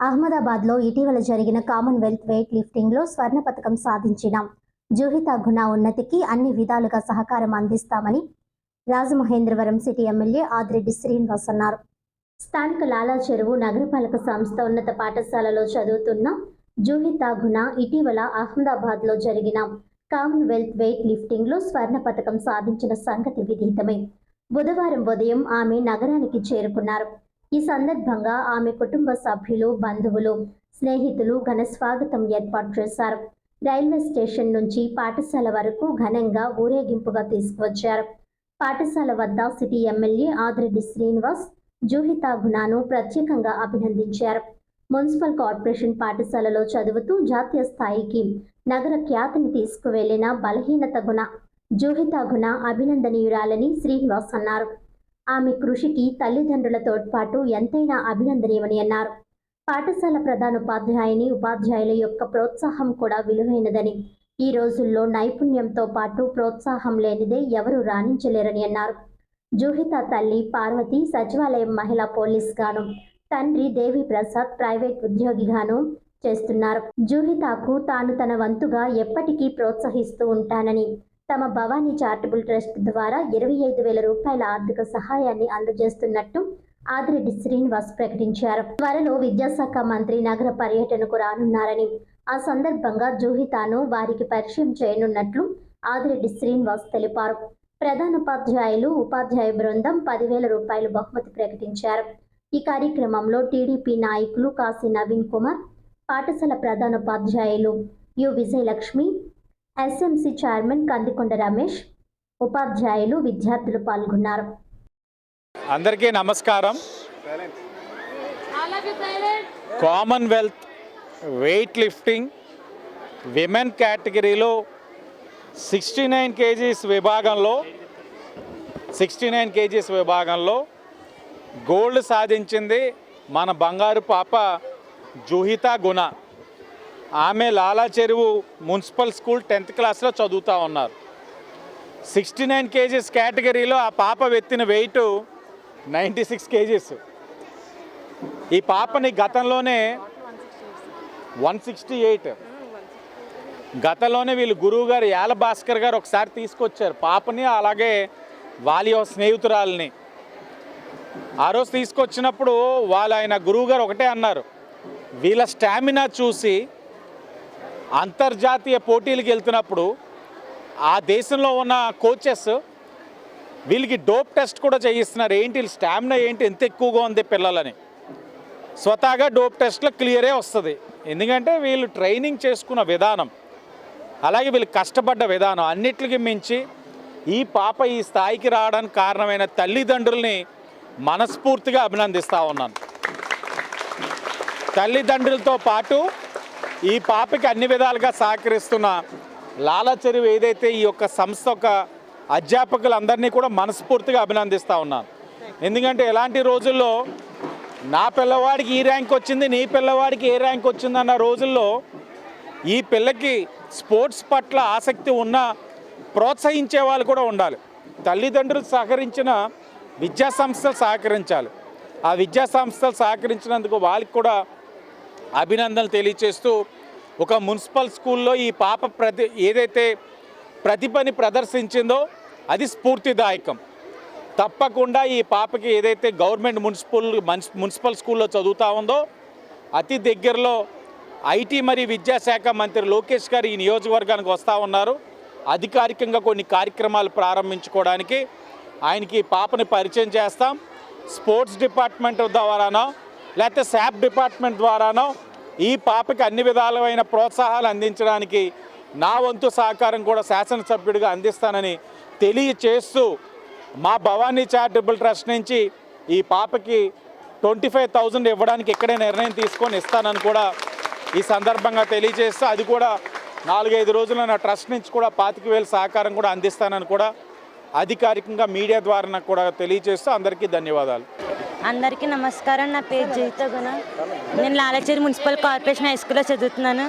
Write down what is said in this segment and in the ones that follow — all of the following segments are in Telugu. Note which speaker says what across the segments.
Speaker 1: అహ్మదాబాద్లో ఇటీవల జరిగిన కామన్వెల్త్ వెయిట్ లిఫ్టింగ్లో స్వర్ణ పథకం సాధించిన. జూహిత గుణ ఉన్నతికి అన్ని విధాలుగా సహకారం అందిస్తామని రాజమహేంద్రవరం సిటీ ఎమ్మెల్యే ఆదిరెడ్డి శ్రీనివాస్ అన్నారు. స్థానిక లాలా చెరువు నగరపాలక సంస్థ ఉన్నత పాఠశాలలో చదువుతున్న జూహిత గుణ ఇటీవల అహ్మదాబాద్లో జరిగిన కామన్వెల్త్ వెయిట్ లిఫ్టింగ్లో స్వర్ణ పథకం సాధించిన సంగతి విదితమే. బుధవారం ఉదయం ఆమె నగరానికి చేరుకున్నారు. ఈ సందర్భంగా ఆమె కుటుంబ సభ్యులు బంధువులు స్నేహితులు ఘన స్వాగతం ఏర్పాటు చేశారు. రైల్వే స్టేషన్ నుంచి పాఠశాల వరకు ఘనంగా ఊరేగింపుగా తీసుకువచ్చారు. పాఠశాల వద్ద సిటీ ఎమ్మెల్యే ఆదిరెడ్డి శ్రీనివాస్ జూహితా గుణాను ప్రత్యేకంగా అభినందించారు. మున్సిపల్ కార్పొరేషన్ పాఠశాలలో చదువుతూ జాతీయ స్థాయికి నగర ఖ్యాతిని తీసుకువెళ్ళిన బలహీనత గుణ జూహితా గుణ అభినందనీయురాలని శ్రీనివాస్ అన్నారు. ఆమె కృషికి తల్లిదండ్రుల తోడ్పాటు ఎంతైనా అభినందనీయమని అన్నారు. పాఠశాల ప్రధానోపాధ్యాయుని ఉపాధ్యాయుల యొక్క ప్రోత్సాహం కూడా విలువైనదని ఈ రోజుల్లో నైపుణ్యంతో పాటు ప్రోత్సాహం లేనిదే ఎవరూ రాణించలేరని అన్నారు. జూహిత తల్లి పార్వతి సచివాలయం మహిళా పోలీస్ గాను తండ్రి దేవి ప్రసాద్ ప్రైవేట్ ఉద్యోగిగాను చేస్తున్నారు. జూహితాకు తాను తన వంతుగా ఎప్పటికీ ప్రోత్సహిస్తూ ఉంటానని తమ భవానీ చారిటబుల్ ట్రస్ట్ ద్వారా ఇరవై ఐదు వేల రూపాయల ఆర్థిక సహాయాన్ని అందజేస్తున్నట్టు ఆదిరెడ్డి శ్రీనివాస్ ప్రకటించారు. త్వరలో విద్యాశాఖ మంత్రి నగర పర్యటనకు రానున్నారని ఆ సందర్భంగా జూహితాను వారికి పరిచయం చేయనున్నట్లు ఆదిరెడ్డి శ్రీనివాస్ తెలిపారు. ప్రధానోపాధ్యాయులు ఉపాధ్యాయ బృందం పదివేల రూపాయలు బహుమతి ప్రకటించారు. ఈ కార్యక్రమంలో టీడీపీ నాయకులు కాశీ నవీన్ కుమార్ పాఠశాల ప్రధానోపాధ్యాయులు U. Vijayalakshmi SMC chairman Kandikonda Ramesh ఉపాధ్యాయులు విద్యార్థులు పాల్గొన్నారు.
Speaker 2: అందరికీ నమస్కారం. కామన్వెల్త్ వెయిట్ లిఫ్టింగ్ విమెన్ కేటగిరీలో సిక్స్టీ నైన్ కేజీస్ విభాగంలో సిక్స్టీ నైన్ కేజీస్ విభాగంలో గోల్డ్ సాధించింది మన బంగారు పాప జూహిత గుణ. ఆమె లాలా చెరువు మున్సిపల్ స్కూల్ టెన్త్ క్లాస్లో చదువుతూ ఉన్నారు. సిక్స్టీ నైన్ కేజీస్ కేటగిరీలో ఆ పాప వెత్తిన వెయిట్ నైంటీ సిక్స్ కేజీస్. ఈ పాపని గతంలోనే వన్ సిక్స్టీ ఎయిట్. గతంలోనే వీళ్ళు గురువు గారు యాల భాస్కర్ గారు ఒకసారి తీసుకొచ్చారు పాపని అలాగే వాళ్ళ స్నేహితురాలని. ఆ రోజు తీసుకొచ్చినప్పుడు వాళ్ళు ఆయన గురువు గారు ఒకటే అన్నారు వీళ్ళ స్టామినా చూసి అంతర్జాతీయ పోటీలకు వెళ్తున్నప్పుడు ఆ దేశంలో ఉన్న కోచెస్ వీళ్ళకి డోప్ టెస్ట్ కూడా చేయిస్తున్నారు. ఏంటి స్టామినా ఏంటి? ఎంత ఎక్కువగా ఉంది పిల్లలని? స్వతహాగా డోప్ టెస్ట్లో క్లియరే వస్తుంది. ఎందుకంటే వీళ్ళు ట్రైనింగ్ చేసుకున్న విధానం అలాగే వీళ్ళు కష్టపడ్డ విధానం అన్నిటికి మించి ఈ పాప ఈ స్థాయికి రావడానికి కారణమైన తల్లిదండ్రుల్ని మనస్ఫూర్తిగా అభినందిస్తూ ఉన్నాను. తల్లిదండ్రులతో పాటు ఈ పాపకి అన్ని విధాలుగా సహకరిస్తున్న లాలాచెరువు ఏదైతే ఈ యొక్క సంస్థ యొక్క అధ్యాపకులందరినీ కూడా మనస్ఫూర్తిగా అభినందిస్తూ ఉన్నాను. ఎందుకంటే ఎలాంటి రోజుల్లో నా పిల్లవాడికి ఈ ర్యాంక్ వచ్చింది నీ పిల్లవాడికి ఏ ర్యాంక్ వచ్చింది అన్న రోజుల్లో ఈ పిల్లకి స్పోర్ట్స్ పట్ల ఆసక్తి ఉన్న ప్రోత్సహించే వాళ్ళు కూడా ఉండాలి. తల్లిదండ్రులు సహకరించిన విద్యా సంస్థలు సహకరించాలి. ఆ విద్యా సంస్థలు సహకరించినందుకు వాళ్ళకి కూడా అభినందనలు తెలియచేస్తూ ఒక మున్సిపల్ స్కూల్లో ఈ పాప ప్రతి ఏదైతే ప్రతిభని ప్రదర్శించిందో అది స్ఫూర్తిదాయకం. తప్పకుండా ఈ పాపకి ఏదైతే గవర్నమెంట్ మున్సిపల్ మున్సిపల్ స్కూల్లో చదువుతా ఉందో అతి దగ్గరలో ఐటీ మరియు విద్యాశాఖ మంత్రి లోకేష్ గారు ఈ నియోజకవర్గానికి వస్తూ ఉన్నారు. అధికారికంగా కొన్ని కార్యక్రమాలు ప్రారంభించుకోవడానికి ఆయనకి పాపని పరిచయం చేస్తాం. స్పోర్ట్స్ డిపార్ట్మెంట్ ద్వారానో లేకపోతే శాప్ డిపార్ట్మెంట్ ద్వారానో ఈ పాపకి అన్ని విధాలమైన ప్రోత్సాహాలు అందించడానికి నా వంతు సహకారం కూడా శాసనసభ్యుడిగా అందిస్తానని తెలియచేస్తూ మా భవానీ చారిటబుల్ ట్రస్ట్ నుంచి ఈ పాపకి ట్వంటీ ఫైవ్ థౌజండ్ ఇవ్వడానికి ఇక్కడే నిర్ణయం తీసుకొని ఇస్తానని కూడా ఈ సందర్భంగా తెలియజేస్తూ అది కూడా నాలుగైదు రోజుల్లో నా ట్రస్ట్ నుంచి కూడా పాతిక వేలు సహకారం కూడా అందిస్తానని కూడా అధికారికంగా మీడియా ద్వారా నాకు కూడా తెలియజేస్తూ అందరికీ ధన్యవాదాలు.
Speaker 3: అందరికీ నమస్కారం. నా పేరు జయిత గుణ. నేను లాలచేరి మున్సిపల్ కార్పొరేషన్ హై స్కూల్లో చదువుతున్నాను.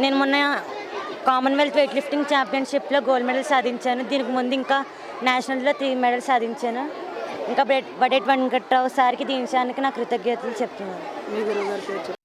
Speaker 3: నేను మొన్న కామన్వెల్త్ వెయిట్ లిఫ్టింగ్ ఛాంపియన్షిప్లో గోల్డ్ మెడల్ సాధించాను. దీనికి ముందు ఇంకా నేషనల్లో త్రీ మెడల్ సాధించాను. ఇంకా బడేట్ వెంకట్రావు సార్కి దీనికి నా కృతజ్ఞతలు చెప్తున్నాను.